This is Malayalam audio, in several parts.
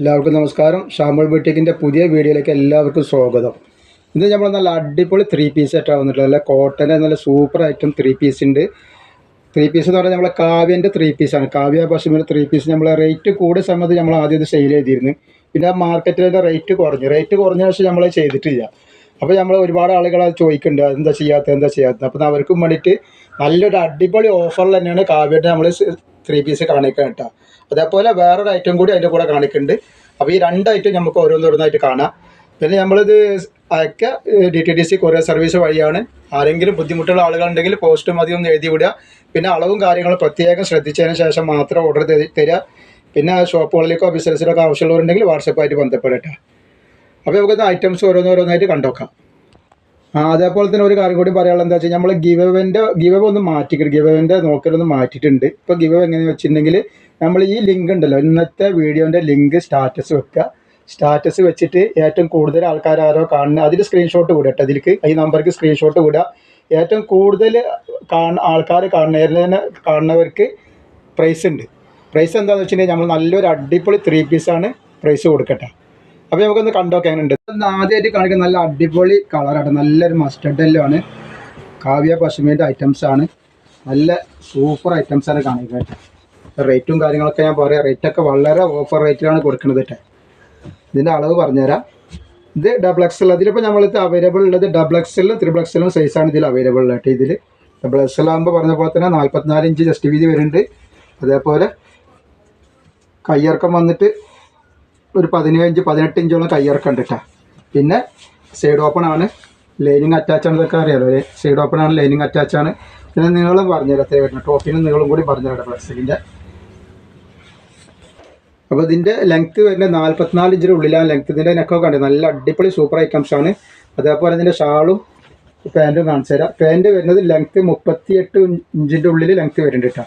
എല്ലാവർക്കും നമസ്കാരം. ഷാമ്പിൾ ബുട്ടിക്കിന്റെ പുതിയ വീഡിയോയിലേക്ക് എല്ലാവർക്കും സ്വാഗതം. ഇന്ന് നമ്മൾ നല്ല അടിപൊളി ത്രീ പീസ് ആയിട്ടാണ് വന്നിട്ടുള്ളത് നല്ല കോട്ടന്റെ നല്ല സൂപ്പർ ഐറ്റം ത്രീ പീസ് ഉണ്ട്. ത്രീ പീസ് എന്ന് പറഞ്ഞാൽ നമ്മളെ കാവ്യന്റെ ത്രീ പീസാണ് കാവ്യ പശുവിന്റെ ത്രീ പീസ് നമ്മൾ റേറ്റ് കൂടിയ സമയത്ത് നമ്മൾ ആദ്യം ഇത് സെയിൽ ചെയ്തിരുന്നു. പിന്നെ മാർക്കറ്റിലെ റേറ്റ് കുറഞ്ഞു. റേറ്റ് കുറഞ്ഞ പക്ഷേ നമ്മൾ ചെയ്തിട്ടില്ല. അപ്പോൾ നമ്മൾ ഒരുപാട് ആളുകൾ അത് ചോദിക്കുന്നുണ്ട്. അതെന്താ ചെയ്യാത്തത്? എന്താ ചെയ്യാത്തത്? അപ്പോൾ അവർക്കും വേണ്ടിയിട്ട് നല്ലൊരു അടിപൊളി ഓഫറിൽ തന്നെയാണ് കാവ്യന്റെ നമ്മൾ ത്രീ പീസ് കാണിക്കാൻ കേട്ടോ. അതേപോലെ വേറൊരു ഐറ്റം കൂടി അതിന്റെ കൂടെ കാണിക്കുന്നുണ്ട് അപ്പോൾ ഈ രണ്ട് ഐറ്റം നമുക്ക് ഓരോന്നോരോന്നായിട്ട് കാണാം. പിന്നെ നമ്മളിത് അയക്കുക D T D C courier service വഴിയാണ്. ആരെങ്കിലും ബുദ്ധിമുട്ടുള്ള ആളുകളുണ്ടെങ്കിൽ പോസ്റ്റ് മതി ഒന്ന് എഴുതി വിടുക. പിന്നെ അളവും കാര്യങ്ങളും പ്രത്യേകം ശ്രദ്ധിച്ചതിന് ശേഷം മാത്രം ഓർഡർ തരിക. പിന്നെ ഷോപ്പുകളിലേക്കോ ബിസിനസ്സിലൊക്കെ ആവശ്യമുള്ളവരുണ്ടെങ്കിൽ വാട്സപ്പായിട്ട് ബന്ധപ്പെടട്ടെ. അപ്പോൾ നമുക്ക് ഐറ്റംസ് ഓരോന്നോരോന്നായിട്ട് കണ്ടോക്കാം. അതേപോലെ തന്നെ ഒരു കാര്യം കൂടി പറയാനുള്ളത് എന്താ വെച്ചാൽ നമ്മൾ ഗിവവന്റെ ഗിവവ് ഒന്ന് മാറ്റിക്കിട്ട് ഗിവവന്റെ നോക്കലൊന്ന് മാറ്റിയിട്ടുണ്ട്. ഇപ്പോൾ ഗിവവ് എങ്ങനെ വെച്ചിട്ടുണ്ടെങ്കിൽ നമ്മൾ ഈ ലിങ്ക് ഉണ്ടല്ലോ ഇന്നത്തെ വീഡിയോന്റെ ലിങ്ക് സ്റ്റാറ്റസ് വെക്കുക സ്റ്റാറ്റസ് വെച്ചിട്ട് ഏറ്റവും കൂടുതൽ ആൾക്കാർ ആരോ കാണുന്ന അതിൽ സ്ക്രീൻഷോട്ട് വിടുക കേട്ടോ അതിലേക്ക് ഈ നമ്പർക്ക് സ്ക്രീൻഷോട്ട് വിടുക ഏറ്റവും കൂടുതൽ കാണുന്ന ആൾക്കാർ കാണുന്ന കാണുന്നവർക്ക് പ്രൈസ് ഉണ്ട്. പ്രൈസ് എന്താണെന്ന് വെച്ചിട്ടുണ്ടെങ്കിൽ നമ്മൾ നല്ലൊരു അടിപൊളി ത്രീ പീസാണ് പ്രൈസ് കൊടുക്കട്ടെ. അപ്പോൾ നമുക്കൊന്ന് കണ്ടോക്കെ എങ്ങനെ ഉണ്ട് ആദ്യമായിട്ട് കാണിക്കുന്ന നല്ല അടിപൊളി കളറാണ് നല്ലൊരു മസ്റ്റർഡ് ആണ്. കാവ്യ പശുമേന്റെ ഐറ്റംസ് ആണ്. നല്ല സൂപ്പർ ഐറ്റംസ് ആണ് കാണിക്കുന്നത് റേറ്റും കാര്യങ്ങളൊക്കെ ഞാൻ പറയാം. റേറ്റൊക്കെ വളരെ ഓഫർ റേറ്റിലാണ് കൊടുക്കുന്നത് കേട്ടോ. ഇതിന്റെ അളവ് പറഞ്ഞുതരാം. ഇത് ഡബിൾ എക്സൽ അതിലിപ്പോൾ നമ്മളിത് അവൈലബിൾ ഉള്ളത് ഡബിൾ എക്സലും ത്രിബിൾ എക്സലും സൈസാണ് ഇതിൽ അവൈലബിൾ കേട്ടോ ഇതിൽ ഡബിൾ എക്സൽ ആകുമ്പോൾ പറഞ്ഞ പോലെ തന്നെ നാൽപ്പത്തിനാല് ഇഞ്ച് ജസ്റ്റ് വീതി വരുന്നുണ്ട് അതേപോലെ കയ്യിറക്കം വന്നിട്ട് ഒരു പതിനഞ്ച് പതിനെട്ട് ഇഞ്ചോളം കയ്യിറക്കം ഉണ്ട് കേട്ടോ പിന്നെ സൈഡ് ഓപ്പൺ ആണ്. ലൈനിങ് അറ്റാച്ച് ആണ് ഇതൊക്കെ അറിയാലോ സൈഡ് ഓപ്പൺ ആണ് ലൈനിങ് അറ്റാച്ച് ആണ്. പിന്നെ നീളം പറഞ്ഞുതരാം അത്രയും വരുന്നത്. ടോപ്പിനും നിങ്ങളും കൂടി പറഞ്ഞുതരാം ഫ്ലെക്സിന്റെ അപ്പോൾ ഇതിന്റെ ലെങ്ത്ത് വരുന്നത് നാൽപ്പത്തിനാല് ഇഞ്ചിന്റെ ഉള്ളിലാണ് ലെങ്ത്ത് ഇതിന്റെ നെക്കൊക്കെ കണ്ടത് നല്ല അടിപൊളി സൂപ്പർ ഐറ്റംസ് ആണ്. അതേപോലെ ഇതിന്റെ ഷാളും പാന്റും കാണിച്ചു തരാം. പാന്റ് വരുന്നത് ലെങ്ത്ത് മുപ്പത്തിയെട്ട് ഇഞ്ചിന്റെ ഉള്ളിൽ ലെങ്ത്ത് വരുന്നുണ്ട് കേട്ടോ.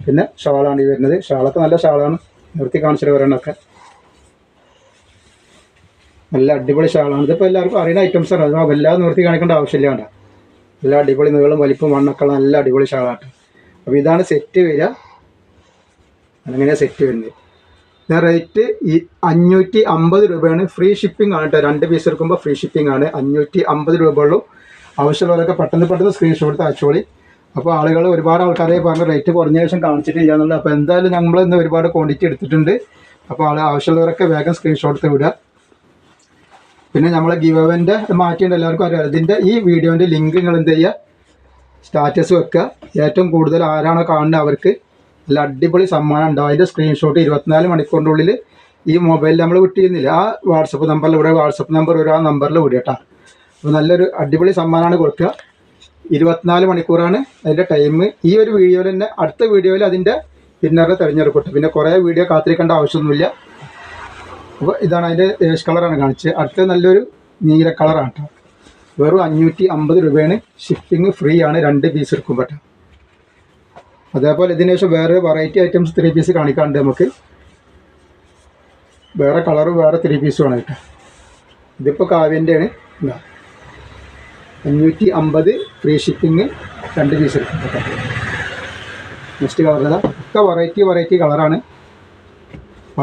പിന്നെ ഷാളാണ് ഈ വരുന്നത്. ഷാളൊക്കെ നല്ല ഷാളാണ്. നിർത്തി കാണിച്ചിട്ട് വരണമൊക്കെ നല്ല അടിപൊളി ഷാളാണ്. ഇതിപ്പോൾ എല്ലാവർക്കും അറിയുന്ന ഐറ്റംസ് ആണ്. അത് വല്ലാതെ നിർത്തി കാണിക്കേണ്ട ആവശ്യമില്ല വേണ്ട നല്ല അടിപൊളി നീളം വലിപ്പം മണ്ണൊക്കെ നല്ല അടിപൊളി ഷാളാണ് അപ്പോൾ ഇതാണ് സെറ്റ് വരിക. അങ്ങനെയാണ് സെറ്റ് വരുന്നത്? ഞാൻ റേറ്റ് ഈ അഞ്ഞൂറ്റി അമ്പത് രൂപയാണ്. ഫ്രീ ഷിപ്പിംഗ് ആണ് കേട്ടോ. രണ്ട് പീസ് എടുക്കുമ്പോൾ ഫ്രീ ഷിപ്പിംഗ് ആണ്. അഞ്ഞൂറ്റി അമ്പത് രൂപ ഉള്ളൂ. ആവശ്യമുള്ളവരൊക്കെ പെട്ടെന്ന് പെട്ടെന്ന് സ്ക്രീൻഷോട്ട് അയച്ചോളി. അപ്പോൾ ആളുകൾ ഒരുപാട് ആൾക്കാരെ പറഞ്ഞ റേറ്റ് കുറഞ്ഞ ശേഷം കാണിച്ചിട്ടില്ല എന്നുള്ളത്. അപ്പോൾ എന്തായാലും നമ്മൾ ഇന്ന് ഒരുപാട് ക്വാണ്ടിറ്റി എടുത്തിട്ടുണ്ട്. അപ്പോൾ ആൾ ആവശ്യമുള്ളവരൊക്കെ വേഗം സ്ക്രീൻഷോട്ട് വിടുക. പിന്നെ നമ്മളെ ഗിവവന്റെ മാറ്റിയുണ്ട് എല്ലാവർക്കും അറിയാം ഇതിന്റെ ഈ വീഡിയോന്റെ ലിങ്ക് നിങ്ങൾ എന്ത് ചെയ്യുക? സ്റ്റാറ്റസ് വെക്കുക. ഏറ്റവും കൂടുതൽ ആരാണോ കാണുന്നത് അവർക്ക് നല്ല അടിപൊളി സമ്മാനം ഉണ്ടാവും. അതിന്റെ സ്ക്രീൻഷോട്ട് ഇരുപത്തിനാല് മണിക്കൂറിനുള്ളിൽ ഈ മൊബൈലിൽ നമ്മൾ വിട്ടിരുന്നില്ല. ആ വാട്സപ്പ് നമ്പറിൽ ഇവിടെ വാട്സപ്പ് നമ്പർ ഒരു ആ നമ്പറിൽ വിടുക അപ്പോൾ നല്ലൊരു അടിപൊളി സമ്മാനമാണ് കൊടുക്കുക. ഇരുപത്തിനാല് മണിക്കൂറാണ് അതിന്റെ ടൈം ഈ ഒരു വീഡിയോയിൽ തന്നെ അടുത്ത വീഡിയോയിൽ അതിന്റെ വിന്നറെ തിരഞ്ഞെടുക്കട്ടെ. പിന്നെ കുറേ വീഡിയോ കാത്തിരിക്കേണ്ട ആവശ്യമൊന്നുമില്ല. അപ്പോൾ ഇതാണ് അതിന്റെ ഏഷ് കളറാണ് കാണിച്ചത്. അടുത്ത നല്ലൊരു നീല കളറാണ് കേട്ടോ വെറും അഞ്ഞൂറ്റി അമ്പത് രൂപയാണ്. ഷിപ്പിംഗ് ഫ്രീ ആണ്. രണ്ട് പീസ് എടുക്കുമ്പോൾ കേട്ടോ അതേപോലെ ഇതിന് ശേഷം വേറെ വെറൈറ്റി ഐറ്റംസ് ത്രീ പീസ് കാണിക്കാറുണ്ട് നമുക്ക്. വേറെ കളറും വേറെ ത്രീ പീസും ആണ് കേട്ടോ ഇതിപ്പോൾ കാവ്യന്റെയാണ്. ആണ് അഞ്ഞൂറ്റി അമ്പത് ഫ്രീ ഷിപ്പിംഗ് രണ്ട് പീസ് എടുക്കും കേട്ടോ നെക്സ്റ്റ് കളർ ഇതാ. ഒക്കെ വെറൈറ്റി വെറൈറ്റി കളറാണ്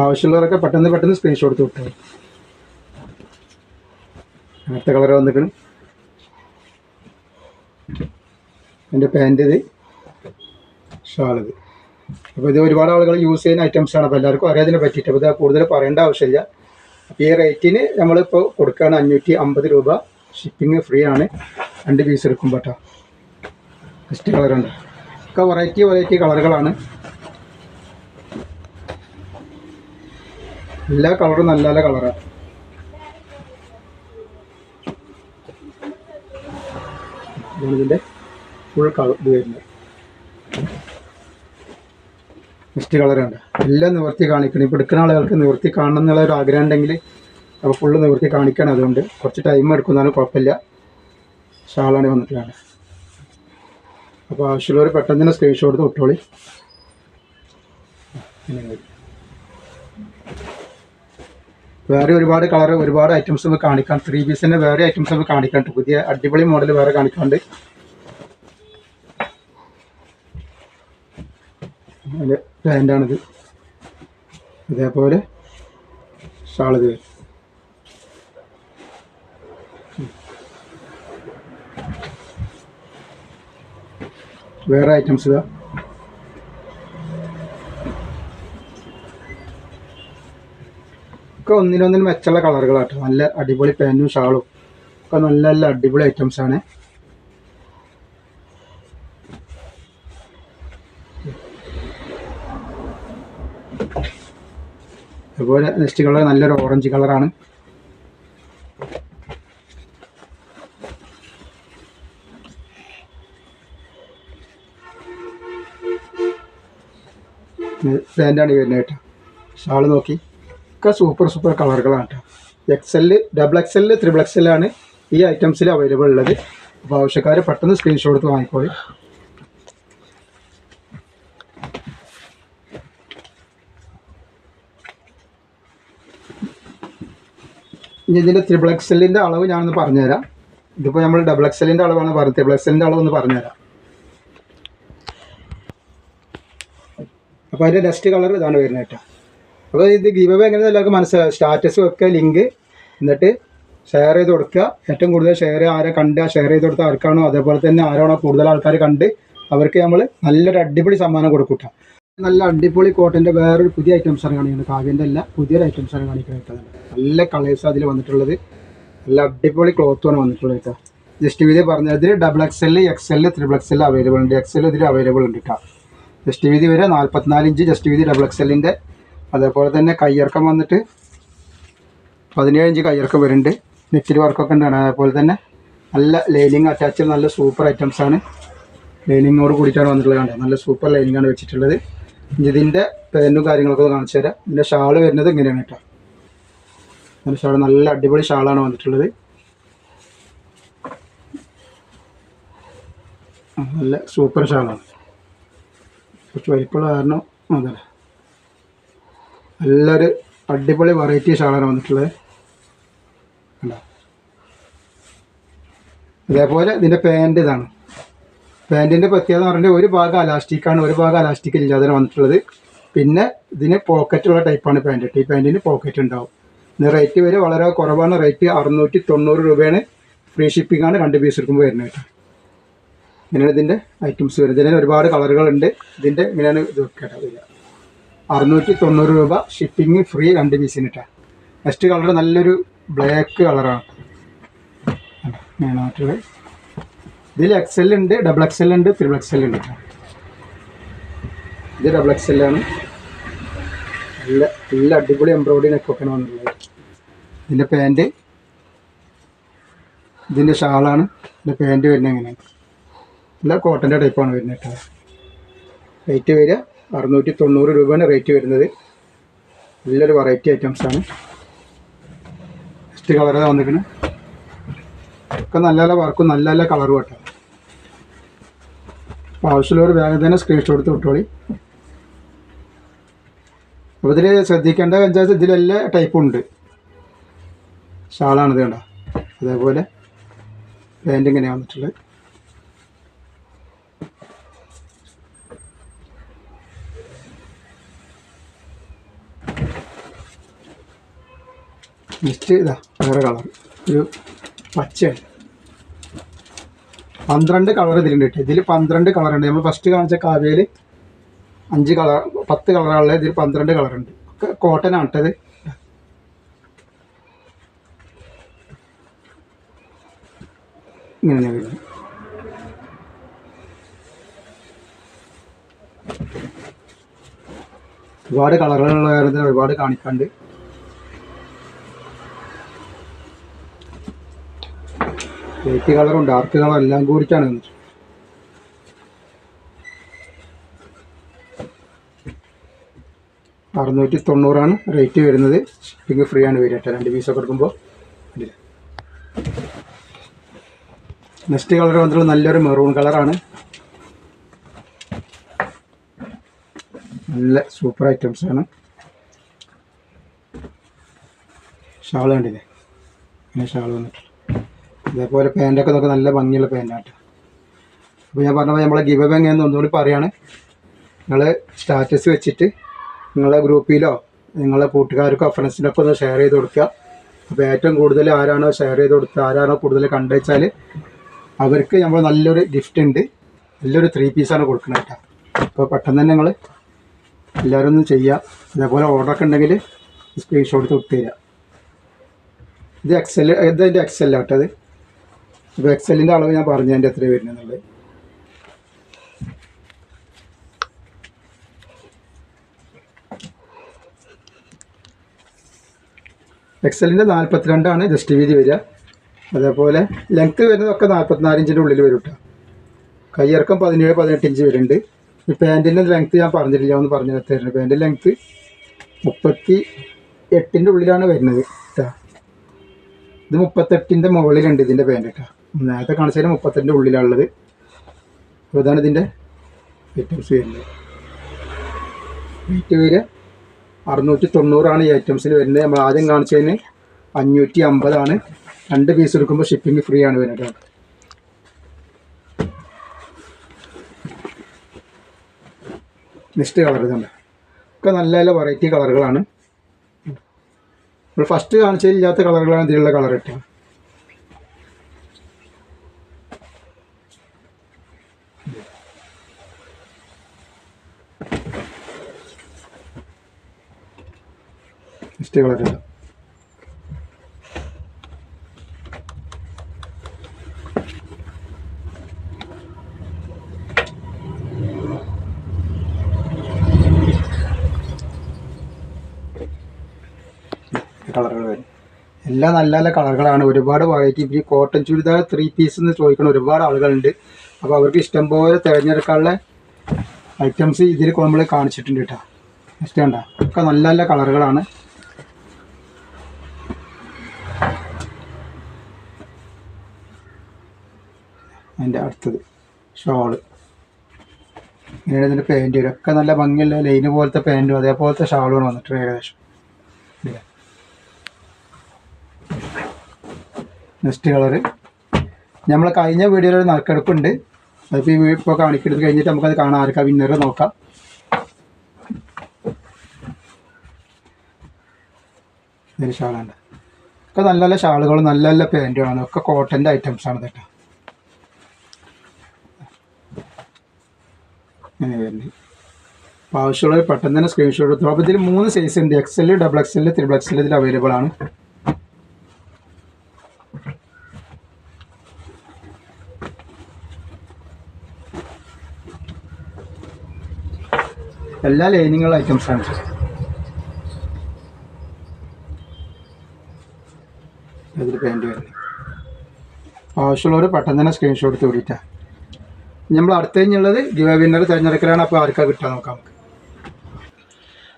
ആവശ്യമുള്ളവരൊക്കെ പെട്ടെന്ന് പെട്ടെന്ന് സ്ക്രീൻഷോട്ട് എടുത്ത് വിട്ടു അടുത്ത കളർ വന്നിട്ടുണ്ട് എന്റെ പാന്റ് ഇത് ഷാളിത് അപ്പോൾ ഇത് ഒരുപാട് ആളുകൾ യൂസ് ചെയ്യുന്ന ഐറ്റംസ് ആണ്. അപ്പോൾ എല്ലാവർക്കും അറിയാതിനെ പറ്റിയിട്ട്. അപ്പോൾ ഇത് കൂടുതൽ പറയേണ്ട ആവശ്യമില്ല. അപ്പോൾ ഈ റേറ്റിന് നമ്മളിപ്പോൾ കൊടുക്കുകയാണ് അഞ്ഞൂറ്റി അമ്പത് രൂപ. ഷിപ്പിംഗ് ഫ്രീ ആണ്. രണ്ട് പീസ് എടുക്കുമ്പോൾ കേട്ടോ നെക്സ്റ്റ് കളറുണ്ട് ഒക്കെ വെറൈറ്റി വെറൈറ്റി കളറുകളാണ് എല്ലാ കളറും നല്ല നല്ല കളറാണ് ഇതിന്റെ ഫുൾ കളർ ഇത് വരുന്നത്. മിസ്റ്റ് കളറുണ്ട് എല്ലാം നിവർത്തി കാണിക്കണം. ഇപ്പോൾ എടുക്കുന്ന ആളുകൾക്ക് നിവർത്തി കാണണം എന്നുള്ള ഒരു ആഗ്രഹം ഉണ്ടെങ്കിൽ അപ്പോൾ ഫുള്ള് നിവർത്തി കാണിക്കണം. അതുകൊണ്ട് കുറച്ച് ടൈം എടുക്കുന്നതാണ് കുഴപ്പമില്ല. ഷാളാണ് വന്നിട്ടാണ് അപ്പോൾ ആവശ്യമുള്ളവർ പെട്ടെന്ന് തന്നെ സ്ക്രീൻഷോട്ട് വരും. വേറെ ഒരുപാട് കളർ ഒരുപാട് ഐറ്റംസ് നമുക്ക് കാണിക്കാം. ത്രീ പീസിന്റെ വേറെ ഐറ്റംസ് നമുക്ക് കാണിക്കാണ്ട്. പുതിയ അടിപൊളി മോഡൽ വേറെ കാണിക്കാണ്ട്. അതിന്റെ പാന്റാണിത് അതേപോലെ ഷാൾ വരും വേറെ ഐറ്റംസ് ഇതാ. ഒക്കെ ഒന്നിനൊന്നിന് മെച്ചമുള്ള കളറുകളാട്ടോ നല്ല അടിപൊളി പാന്റും ഷാളും. ഒക്കെ നല്ല നല്ല അടിപൊളി ഐറ്റംസ് ആണ്. അതുപോലെ നെക്സ്റ്റ് കളർ നല്ലൊരു ഓറഞ്ച് കളറാണ് പാന്റാണ് വരുന്നത് കേട്ടോ. ഷാൾ നോക്കി. ഒക്കെ സൂപ്പർ സൂപ്പർ കളറുകളാണ് കേട്ടോ. എക്സെൽ ഡബിൾ എക്സെൽ ത്രിബിൾ എക്സെല്ലാണ് ഈ ഐറ്റംസിൽ അവൈലബിൾ ഉള്ളത്. അപ്പോൾ ആവശ്യക്കാർ പെട്ടെന്ന് സ്ക്രീൻഷോട്ട് എടുത്ത് വാങ്ങിക്കോളി. ഇനി ഇതിന്റെ ത്രിബിൾ എക്സെല്ലിന്റെ അളവ് ഞാനൊന്ന് പറഞ്ഞുതരാം. ഇതിപ്പോൾ നമ്മൾ ഡബിൾ എക്സെല്ലിന്റെ അളവാണ് പറഞ്ഞത്. ത്രിബിൾ എക്സെല്ലിന്റെ അളവ് ഒന്ന് പറഞ്ഞുതരാം. അപ്പോൾ അതിന്റെ നെക്സ്റ്റ് കളർ ഇതാണ് വരുന്നത് കേട്ടോ. അപ്പോൾ ഇത് ഗീവ് എങ്ങനെ എല്ലാവർക്കും മനസ്സിലാവും. സ്റ്റാറ്റസ് വെക്കുക ലിങ്ക് എന്നിട്ട് ഷെയർ ചെയ്ത് കൊടുക്കുക. ഏറ്റവും കൂടുതൽ ഷെയർ ആരെ കണ്ട് ഷെയർ ചെയ്ത് കൊടുത്ത ആർക്കാണോ അതേപോലെ തന്നെ ആരാണോ കൂടുതൽ ആൾക്കാർ കണ്ട് അവർക്ക് നമ്മൾ നല്ലൊരു അടിപൊളി സമ്മാനം കൊടുക്കൂട്ട നല്ല അടിപൊളി കോട്ടന്റെ വേറൊരു പുതിയ ഐറ്റംസാണ് കാണിക്കുന്നത് കാവ്യന്റെ അല്ല പുതിയൊരു ഐറ്റംസാണ് കാണിക്കുന്നത് നല്ല കളേഴ്സ് അതിൽ വന്നിട്ടുള്ളത്. നല്ല അടിപൊളി ക്ലോത്തുമാണ് വന്നിട്ടുള്ളത് കേട്ടോ. ജസ്റ്റ് വിധി പറഞ്ഞത് ഇതിൽ double X L X L triple X L available ഉണ്ട്. എക്സ് എൽ ഇതിൽ അവൈലബിൾ ഉണ്ട് കേട്ടോ ജസ്റ്റ് വീതി വരെ നാൽപ്പത്തിനാല് ഇഞ്ച് ജസ്റ്റ് വിധി ഡബിൾ എക്സ് എല്ലിന്റെ അതേപോലെ തന്നെ കയ്യിറക്കം വന്നിട്ട് പതിനേഴ് ഇഞ്ച് കയ്യിറക്കം വരുന്നുണ്ട്. നെറ്റിൽ വർക്കൊക്കെ ഉണ്ടാണ്. അതേപോലെ തന്നെ നല്ല ലൈനിങ് അറ്റാച്ച് നല്ല സൂപ്പർ ഐറ്റംസ് ആണ്. ലൈനിങ്ങോട് കൂടിയിട്ടാണ് വന്നിട്ടുള്ളത് കണ്ടത്. നല്ല സൂപ്പർ ലൈനിങ് ആണ് വെച്ചിട്ടുള്ളത്. ഇതിന്റെ പേനും കാര്യങ്ങളൊക്കെ കാണിച്ചു തരാം. ഇതിന്റെ ഷാൾ വരുന്നത് ഇങ്ങനെയാണ് കേട്ടോ. നല്ല ഷാൾ നല്ല അടിപൊളി ഷാളാണ് വന്നിട്ടുള്ളത്. നല്ല സൂപ്പർ ഷാളാണ് കുറച്ച് വലിപ്പമുള്ള കാരണം അതല്ലേ. നല്ലൊരു അടിപൊളി വെറൈറ്റി ഷാളാണ് വന്നിട്ടുള്ളത്. കണ്ടോ? അതേപോലെ ഇതിന്റെ പാന്റ് ഇതാണ്. പാന്റിന്റെ പ്രത്യേകത എന്ന് പറഞ്ഞാൽ ഒരു ഭാഗം അലാസ്റ്റിക്കാണ് ഒരു ഭാഗം അലാസ്റ്റിക് ഇല്ലാതെ വന്നിട്ടുള്ളത്. പിന്നെ ഇതിന് പോക്കറ്റുള്ള ടൈപ്പാണ് പാന്റ് ഈ പാന്റിന് പോക്കറ്റ് ഉണ്ടാവും. ഇതിന് റേറ്റ് വരെ വളരെ കുറവാണ്. റേറ്റ് അറുന്നൂറ്റി തൊണ്ണൂറ് രൂപയാണ്. ഫ്രീ ഷിപ്പിംഗ് ആണ് രണ്ട് പീസ് എടുക്കുമ്പോൾ വരുന്നത് കേട്ടോ. ഇങ്ങനെയാണ് ഇതിന്റെ ഐറ്റംസ് വരുന്നത്. ഇതിന് ഒരുപാട് കളറുകളുണ്ട് ഇതിന്റെ ഇങ്ങനെയാണ് ഇത് കേട്ടോ. വരിക അറുന്നൂറ്റി തൊണ്ണൂറ് രൂപ ഷിപ്പിംഗ് ഫ്രീ രണ്ട് പീസിന് നെക്സ്റ്റ് കളർ നല്ലൊരു ബ്ലാക്ക് കളറാണ് മെയിനായിട്ടുള്ളത് ഇതിൽ എക്സ് എൽ ഉണ്ട് ഡബിൾ എക്സ് എൽ ഉണ്ട് ത്രിബിൾ എക്സ് എൽ ഉണ്ട് ഇത് ഡബിൾ എക്സ് എൽ ആണ്. നല്ല നല്ല അടിപൊളി എംബ്രോയിഡറി നെക്കൊക്കെയാണ് വന്നിട്ടുള്ളത്. ഇതിന്റെ പാന്റ് ഇതിന്റെ ഷാളാണ്. ഇതിന്റെ പാന്റ് വരുന്നത് എങ്ങനെയാണ്? നല്ല കോട്ടന്റെ ടൈപ്പാണ് വരുന്നത് കേട്ടോ റേറ്റ് വരിക. അറുന്നൂറ്റി തൊണ്ണൂറ് രൂപയാണ് റേറ്റ് വരുന്നത്. നല്ലൊരു വെറൈറ്റി ഐറ്റംസ് ആണ്. നെക്സ്റ്റ് കളർ വന്നിരിക്കുന്നത് ഒക്കെ നല്ല നല്ല വർക്കും നല്ല നല്ല കളറും കേട്ടോ അപ്പോൾ ആവശ്യമുള്ളവർ വേഗം തന്നെ സ്ക്രീൻഷോട്ട് എടുത്ത് വിട്ടോളി. അപ്പോൾ ഇതിൽ ശ്രദ്ധിക്കേണ്ട വെച്ചാൽ ഇതിലെല്ലാ ടൈപ്പും ഉണ്ട്. ഷാളാണിത് കേട്ടോ അതേപോലെ പാന്റ് ഇങ്ങനെയാണ് വന്നിട്ടുള്ളത്. നെക്സ്റ്റ് ഇതാ വേറെ കളർ ഒരു പച്ചയാണ്. പന്ത്രണ്ട് കളർ ഇതിലുണ്ട് കേട്ടോ. ഇതിൽ പന്ത്രണ്ട് കളറുണ്ട് നമ്മൾ ഫസ്റ്റ് കാണിച്ച കാവ്യയിൽ അഞ്ച് കളർ പത്ത് കളറുള്ള ഇതിൽ പന്ത്രണ്ട് കളറുണ്ട് ഒക്കെ കോട്ടൺ ആണ് കേട്ടത്. ഇങ്ങനെ ഒരുപാട് കളറുകളുള്ള കാര്യത്തിന് ഒരുപാട് കാണിക്കാണ്ട് ലൈറ്റ് കളറും ഡാർക്ക് കളറും എല്ലാം കൂടിയിട്ടാണ് വന്നത് അറുന്നൂറ്റി തൊണ്ണൂറാണ് റേറ്റ് വരുന്നത്. ഷിപ്പിംഗ് ഫ്രീ ആണ് വരിക. രണ്ട് രണ്ട് പീസൊക്കെ എടുക്കുമ്പോൾ നെക്സ്റ്റ് കളർ വന്നിട്ടുള്ള നല്ലൊരു മെറൂൺ കളറാണ് നല്ല സൂപ്പർ ഐറ്റംസ് ആണ്. ഷാൾ കണ്ടില്ലേ? ഇങ്ങനെ ഷാൾ വന്നിട്ട് ഇതേപോലെ പാന്റൊക്കെ നോക്കി നല്ല ഭംഗിയുള്ള പാന്റാണ് അപ്പോൾ ഞാൻ പറഞ്ഞപ്പോൾ നമ്മളെ ഗിവ് അവേ എങ്ങനെയെന്ന് ഒന്നുകൂടി പറയുകയാണ് നിങ്ങൾ സ്റ്റാറ്റസ് വെച്ചിട്ട് നിങ്ങളെ ഗ്രൂപ്പിലോ നിങ്ങളെ കൂട്ടുകാർക്കോ ഫ്രണ്ട്സിനൊക്കെ ഒന്ന് ഷെയർ ചെയ്ത് കൊടുക്കുക. അപ്പോൾ ഏറ്റവും കൂടുതൽ ആരാണോ ഷെയർ ചെയ്ത് കൊടുക്കുക ആരാണോ കൂടുതൽ കണ്ടുവച്ചാൽ അവർക്ക് നമ്മൾ നല്ലൊരു ഗിഫ്റ്റ് ഉണ്ട്. നല്ലൊരു ത്രീ പീസാണ് കൊടുക്കുന്നത് കേട്ടോ. അപ്പോൾ പെട്ടെന്ന് തന്നെ നിങ്ങൾ എല്ലാവരും ഒന്ന് ചെയ്യുക. അതേപോലെ ഓർഡറൊക്കെ ഉണ്ടെങ്കിൽ സ്ക്രീൻഷോട്ട് തൊട്ട് തരിക. ഇത് എക്സൽ ഇത് എന്റെ എക്സൽ അത് ഇപ്പോൾ എക്സലിന്റെ അളവ് ഞാൻ പറഞ്ഞു അതിന്റെ എത്ര വരുന്നുള്ളത് എക്സലിന്റെ നാൽപ്പത്തിരണ്ടാണ് ജസ്റ്റ് വീതി വരിക. അതേപോലെ ലെങ്ത്ത് വരുന്നതൊക്കെ നാൽപ്പത്തിനാല് ഇഞ്ചിന്റെ ഉള്ളിൽ വരും കേട്ടോ കയ്യിറക്കം പതിനേഴ് പതിനെട്ട് ഇഞ്ച് വരുന്നുണ്ട്. ഈ പാന്റിന്റെ ലെങ്ത്ത് ഞാൻ പറഞ്ഞിട്ടില്ല ഒന്ന് പറഞ്ഞു തരുന്നത് പാന്റിന്റെ ലെങ്ത്ത് മുപ്പത്തി എട്ടിന്റെ ഉള്ളിലാണ് വരുന്നത് കേട്ടോ ഇത് മുപ്പത്തെട്ടിന്റെ മുകളിലുണ്ട് ഇതിന്റെ പാന്റ് കേട്ടോ നേരത്തെ കാണിച്ചതിന് മുപ്പത്തെട്ടിന്റെ ഉള്ളിലാണുള്ളത്. അപ്പോൾ ഇതാണ് ഇതിന്റെ ഐറ്റംസ് വരുന്നത് റേറ്റ് വരിക അറുന്നൂറ്റി തൊണ്ണൂറാണ് ഈ ഐറ്റംസിൽ വരുന്നത്. നമ്മൾ ആദ്യം കാണിച്ചതിന് അഞ്ഞൂറ്റി അമ്പതാണ് രണ്ട് പീസ് എടുക്കുമ്പോൾ ഷിപ്പിംഗ് ഫ്രീ ആണ് വരുന്നത്. നെക്സ്റ്റ് കളർ ഇതുണ്ട് ഒക്കെ നല്ല നല്ല വെറൈറ്റി കളറുകളാണ് നമ്മൾ ഫസ്റ്റ് കാണിച്ചതിൽ ഇല്ലാത്ത കളറുകളാണ് ഇതിലുള്ള കളർ ഇട്ടത്. നെക്സ്റ്റ് വളരില്ല കളറുകൾ വരും. എല്ലാം നല്ല നല്ല കളറുകളാണ്. ഒരുപാട് വെറൈറ്റി ഈ കോട്ടൺ ചുരിദാർ ത്രീ പീസ് എന്ന് ചോദിക്കുന്ന ഒരുപാട് ആളുകളുണ്ട്. അപ്പോൾ അവർക്ക് ഇഷ്ടം പോലെ തിരഞ്ഞെടുക്കാനുള്ള ഐറ്റംസ് ഇതിൽ നമ്മൾ കാണിച്ചിട്ടുണ്ട് കേട്ടോ. ഇഷ്ടമുണ്ടോ ഒക്കെ നല്ല നല്ല കളറുകളാണ്. അതിന്റെ അടുത്തത്. ഷോൾ. ഇങ്ങനെയാണ് ഇതിന്റെ പാന്റ് വരും. ഒക്കെ നല്ല ഭംഗിയുള്ള ലൈൻ പോലത്തെ പാന്റും അതേപോലത്തെ ഷാളുമാണ് വന്നിട്ട് ഏകദേശം? നെക്സ്റ്റ് കളറ് നമ്മൾ കഴിഞ്ഞ വീഡിയോയിൽ ഒരു നറുക്കെടുപ്പുണ്ട്. അതിപ്പോൾ ഈ ഇപ്പോൾ കാണിക്കുന്നത് കഴിഞ്ഞിട്ട് നമുക്കത് കാണാം. ആർക്കാ വിന്നർ നോക്കാം. ഇതിന് ഷാളുണ്ട് ഒക്കെ നല്ല നല്ല ഷാളുകളും നല്ല നല്ല പാന്റുകളാണ് ഒക്കെ കോട്ടന്റെ ആണ് കേട്ടോ. ഇങ്ങനെ വരുന്നത് അപ്പോൾ ആവശ്യമുള്ളവർ പെട്ടെന്ന് തന്നെ സ്ക്രീൻഷോട്ട് എടുത്തു. അപ്പോൾ ഇതിൽ മൂന്ന് സൈസ് ഉണ്ട്. XL double XL triple XL ഇതിൽ അവൈലബിൾ ആണ്. എല്ലാ ലൈനിങ്ങുള്ള ഐറ്റംസ് ആണ്. ഇതിൽ പാന്റ് വരുന്നത് ആവശ്യമുള്ളവർ പെട്ടെന്ന് തന്നെ സ്ക്രീൻഷോട്ട് എടുത്ത് വിളിട്ടാണ് നമ്മൾ അടുത്ത കഴിഞ്ഞുള്ളത് ഗിവ തിരഞ്ഞെടുക്കലാണ്. അപ്പോൾ ആർക്കാ കിട്ടുക നോക്കാം. നമുക്ക്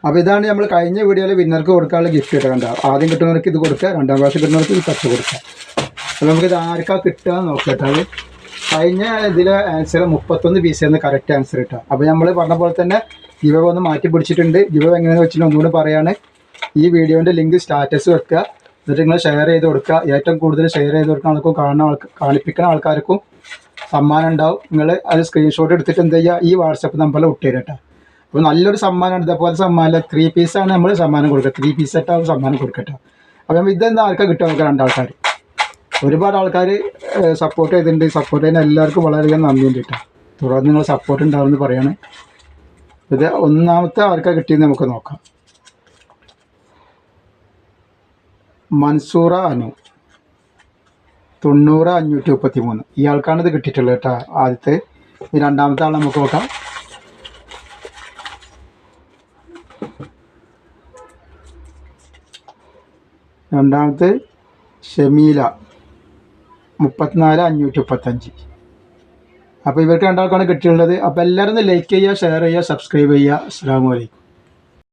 അപ്പോൾ ഇതാണ് നമ്മൾ കഴിഞ്ഞ വീഡിയോയിൽ വിന്നർക്ക് കൊടുക്കാനുള്ള ഗിഫ്റ്റ് കിട്ടുക ആദ്യം കിട്ടുന്നവർക്ക് ഇത് കൊടുക്കുക രണ്ടാം പ്രാവശ്യം കിട്ടുന്നവർക്ക് ഇത് പച്ച കൊടുക്കുക. അപ്പോൾ നമുക്ക് ഇത് ആർക്കാ കിട്ടുക നോക്കട്ടെ കഴിഞ്ഞ ഇതിലെ ആൻസർ മുപ്പത്തൊന്ന് പീസ് എന്ന് കറക്റ്റ് ആൻസർ കിട്ടുക അപ്പോൾ നമ്മൾ പറഞ്ഞ പോലെ തന്നെ ഗിവ ഒന്ന് മാറ്റി പിടിച്ചിട്ടുണ്ട്. ഗിവ എങ്ങനെയാണെന്ന് വെച്ചിട്ട് ഒന്നുകൂടി പറയാണ്. ഈ വീഡിയോന്റെ ലിങ്ക് സ്റ്റാറ്റസ് വെക്കുക. എന്നിട്ട് നിങ്ങൾ ഷെയർ ചെയ്ത് കൊടുക്കുക. ഏറ്റവും കൂടുതൽ ഷെയർ ചെയ്ത് കൊടുക്കുന്ന ആൾക്കും കാണുന്ന ആൾക്ക് കാണിപ്പിക്കുന്ന ആൾക്കാർക്കും സമ്മാനം ഉണ്ടാവും നിങ്ങൾ അത് സ്ക്രീൻഷോട്ട് എടുത്തിട്ട് എന്ത് ചെയ്യുക? ഈ വാട്സപ്പ് നമ്പറിൽ വിട്ടുതരും അപ്പോൾ നല്ലൊരു സമ്മാനമാണ് ഇതേപോലെ സമ്മാനം ത്രീ പീസാണ് നമ്മൾ സമ്മാനം കൊടുക്കുക. ത്രീ പീസ് സെറ്റാവും സമ്മാനം കൊടുക്കട്ടോ നമ്മൾ ഇതെന്താ ആൾക്കാർ കിട്ടുക നമുക്ക് രണ്ടാൾക്കാർ ഒരുപാട് ആൾക്കാർ സപ്പോർട്ട് ചെയ്തിട്ടുണ്ട്. സപ്പോർട്ട് ചെയ്യുന്ന എല്ലാവർക്കും വളരെയധികം നന്ദിയുണ്ട് കേട്ടോ. തുടർന്ന് നിങ്ങൾ സപ്പോർട്ട് ഉണ്ടാവുമെന്ന് പറയാണ്. ഇത് ഒന്നാമത്തെ ആർക്കാ കിട്ടിയെന്ന് നമുക്ക് നോക്കാം. മൻസൂറ അനു. തൊണ്ണൂറ് അഞ്ഞൂറ്റി മുപ്പത്തി മൂന്ന് ഇയാൾക്കാണ് ഇത് കിട്ടിയിട്ടുള്ളത് കേട്ടോ ആദ്യത്തെ. രണ്ടാമത്തെ ആൾ നമുക്ക് നോക്കാം. രണ്ടാമത്തെ ഷമീല മുപ്പത്തിനാല് അഞ്ഞൂറ്റി മുപ്പത്തഞ്ച്. അപ്പോൾ ഇവർക്ക് രണ്ടാൾക്കാണ് കിട്ടിയിട്ടുള്ളത്. അപ്പോൾ എല്ലാവരും ലൈക്ക് ചെയ്യുക ഷെയർ ചെയ്യുക സബ്സ്ക്രൈബ് ചെയ്യുക. അസ്സാം വലൈക്കും